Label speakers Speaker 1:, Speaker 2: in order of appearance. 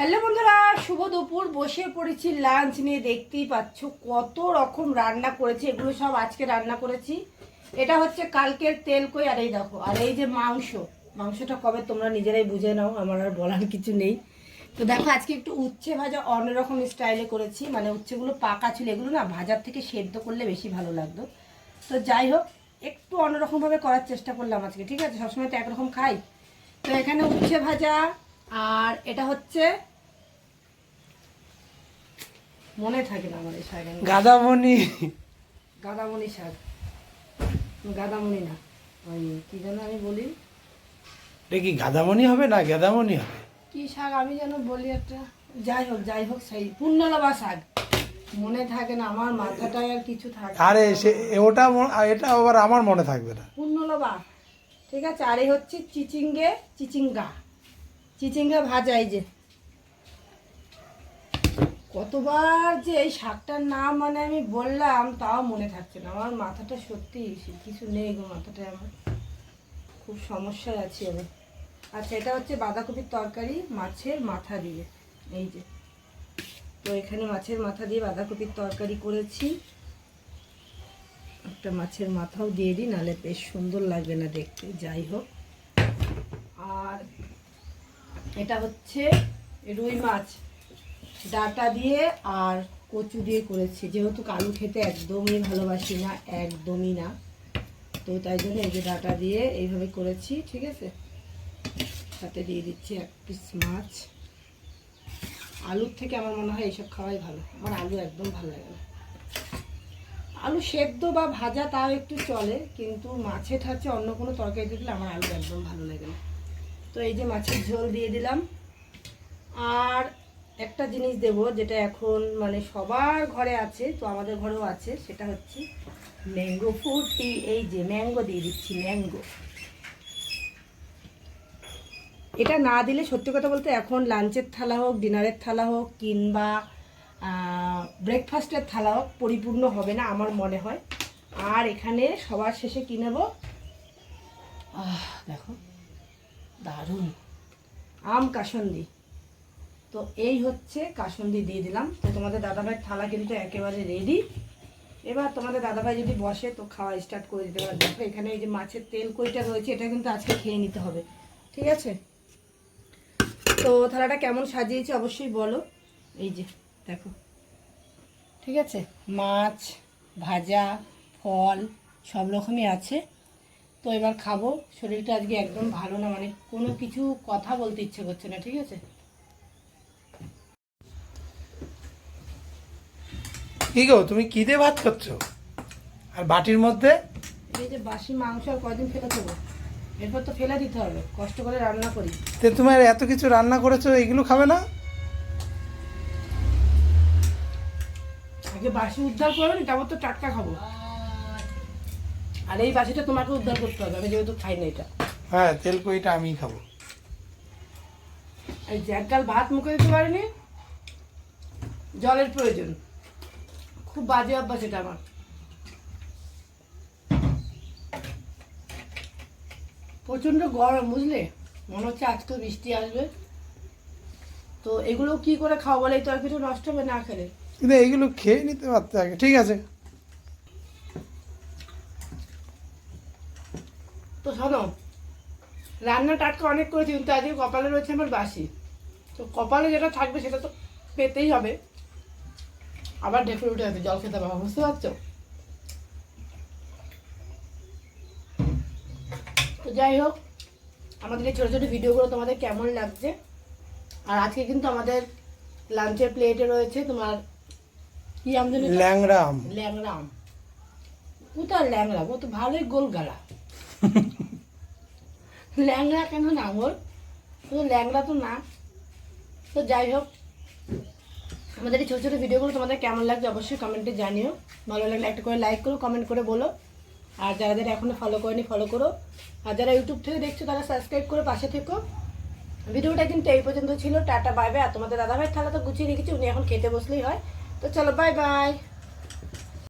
Speaker 1: Hello বন্ধুরা, শুভ দুপুর। বসে পড়েছি লাঞ্চ নিয়ে, দেখতেই পাচ্ছ কত রকম রান্না করেছি। এগুলো সব আজকে রান্না করেছি। এটা হচ্ছে কালকের তেল কই, আর এই দেখো, আর এই যে মাংস। মাংসটা কবে তোমরা নিজেরাই বুঝে নাও, আমার আর বলার কিছু নেই। তো দেখো, আজকে একটু উচ্ছে ভাজা অন্যরকম স্টাইলে করেছি। মানে উচ্ছেগুলো পাকা ছিল, এগুলো না ভাজার থেকে সেদ্ধ করলে বেশি ভালো লাগতো। তো যাই হোক, একটু অন্যরকমভাবে করার চেষ্টা করলাম আজকে, ঠিক আছে? সবসময় তো একরকম খাই। তো এখানে উচ্ছে ভাজা আর এটা হচ্ছে মনে থাকে না আমার এই নাম।
Speaker 2: গাদামণি।
Speaker 1: গাদামণি শাক। গাদামণি না। ওই কি যেন আমি বলি?
Speaker 2: এটা কি গাদামণি হবে না গেদামণি হবে?
Speaker 1: কি শাক আমি যেন বলি একটা? যাই হোক যাই হোক সেই পূর্ণলবা শাক। মনে থাকে না আমার মাথাটায় আর কিছু থাকে
Speaker 2: আরে সে ওটা এটা আবার আমার মনে থাকবে না।
Speaker 1: পূর্ণলবা ঠিক আছে আর এই হচ্ছে চিচিঙ্গে চিচিঙ্গা। চিচিঙ্গা ভাজা, এই যে। কতবার যে এই শাকটার নাম মানে আমি বললাম, তাও মনে থাকছে না। আমার মাথাটা সত্যি কিছু নেই গো মাথাটায় আমার। খুব সমস্যায় আছি আমি। আচ্ছা এটা হচ্ছে বাঁধাকপির তরকারি, মাছের মাথা দিয়ে। এই যে। তো এখানে মাছের মাথা দিয়ে বাঁধাকপির তরকারি করেছি। একটা মাছের মাথাও দিয়ে দিই, নাহলে বেশ সুন্দর লাগবে না দেখতে। যাই হোক। আর এটা হচ্ছে রুই মাছ। ডাটা দিয়ে আর কচু দিয়ে করেছি। যেহেতু আলু খেতে একদমই ভালোবাসি না, একদমই না। তো তাই জন্য এই যে ডাটা দিয়ে এইভাবে করেছি, ঠিক আছে? সাথে দিয়ে দিচ্ছি এক পিস মাছ। আলুর থেকে আমার মনে হয় এইসব খাওয়াই ভালো। আমার আলু একদম ভালো লাগে না। আলু সেদ্ধ বা ভাজা তাও একটু চলে, কিন্তু মাছে ঠাচ্ছে অন্য কোনো তরকারি দিলে আমার আলু একদম ভালো লাগে না। তো এই যে মাছের ঝোল দিয়ে দিলাম। আর একটা জিনিস দেব যেটা এখন মানে সবার ঘরে আছে, তো আমাদের ঘরেও আছে, সেটা হচ্ছে ম্যাঙ্গো ফুটি এই যে ম্যাঙ্গো দিয়ে দিচ্ছি, ম্যাঙ্গো। এটা না দিলে সত্যি কথা বলতে এখন লাঞ্চের থালা হোক, ডিনারের থালা হোক, কিংবা ব্রেকফাস্টের থালা হোক, পরিপূর্ণ হবে না আমার মনে হয়। আর এখানে সবার শেষে কি নেব? দেখো। দারুণ। আম কাসন্দি। তো এই হচ্ছে কাসন্দি দিয়ে দিলাম। তো তোমাদের দাদাভাইয়ের থালা কিন্তু একেবারে রেডি এবার তোমাদের দাদাভাই যদি বসে, তো খাওয়া স্টার্ট করে দিতে পারবে। দেখো এখানে এই যে মাছের তেল কইটা রয়েছে, এটা কিন্তু আজকে খেয়ে নিতে হবে। ঠিক আছে? তো থালাটা কেমন সাজিয়েছি অবশ্যই বলো। এই যে, দেখো। ঠিক আছে? মাছ, ভাজা, ফল, সব রকমই আছে। তো এবার খাব। শরীরটা আজকে একদম ভালো না মানে কোনো কিছু কথা বলতে ইচ্ছে করছে না ঠিক আছে?
Speaker 2: কি গো তুমি কি দিয়ে ভাত করছ? আর বাটির মধ্যে?
Speaker 1: এই যে বাসি মাংস আর কয়দিন ফেলে দেবো। এরপর তো ফেলে দিতে হবে কষ্ট করে রান্না করি।
Speaker 2: তে তোমার এত কিছু রান্না করেছ এগুলো খাবে না?
Speaker 1: আগে বাসি উদ্ধার করো নি তারপর তো টাটকা খাব। আর এই বাসিটা তোমাকে উদ্ধার করতে হবে আমি যেহেতু খাই না এটা।
Speaker 2: হ্যাঁ তেল কইটা আমিই খাব।
Speaker 1: এই যে একগাল ভাত মুখে দিতে পারিনি? জলের প্রয়োজন। খুব বাজে অভ্যাস এটা আমার। প্রচণ্ড গরম বুঝলে? মনে হচ্ছে আজকে বৃষ্টি আসবে। তো এগুলো কি করে খাওয়া বলে? এই তো আর কিছু নষ্ট হবে না খেলে।
Speaker 2: কিন্তু এইগুলো খেয়ে নিতে পারতে আগে। ঠিক আছে।
Speaker 1: তো শোনো রান্না টাটকা অনেক করেছি কিন্তু আজকে কপালে রয়েছে আমার বাসি। তো কপালে যেটা থাকবে সেটা তো পেতেই হবে। আবার ঢেকে উঠে আছে জল খেতে পারব বুঝতে পারছ? তো যাই হোক আমাদের এই ছোটো ছোটো ভিডিওগুলো তোমাদের কেমন লাগছে? আর আজকে কিন্তু আমাদের লাঞ্চের প্লেটে রয়েছে তোমার কি আম
Speaker 2: ল্যাংরাম আম।
Speaker 1: ও তো ও তো ভালোই গোল গালা ল্যাংড়া কেন না ওর শুধু ল্যাংড়া তো না। তো যাই হোক, আমাদের এই ছোটো ছোটো ভিডিওগুলো তোমাদের কেমন লাগছে অবশ্যই কমেন্টে জানিও। ভালো লাগলে একটা করে লাইক করো কমেন্ট করে বলো। আর যারা যারা এখনও ফলো করেনি ফলো করো। আর যারা ইউটিউব থেকে দেখছ, তারা সাবস্ক্রাইব করে পাশে থেকো। ভিডিওটা কিন্তু এই পর্যন্ত ছিল। টাটা বাই বাই আর তোমাদের দাদাভাই থালা তো গুছিয়ে রেখেছি, উনি এখন খেতে বসলেই হয়। তো চলো বাই বাই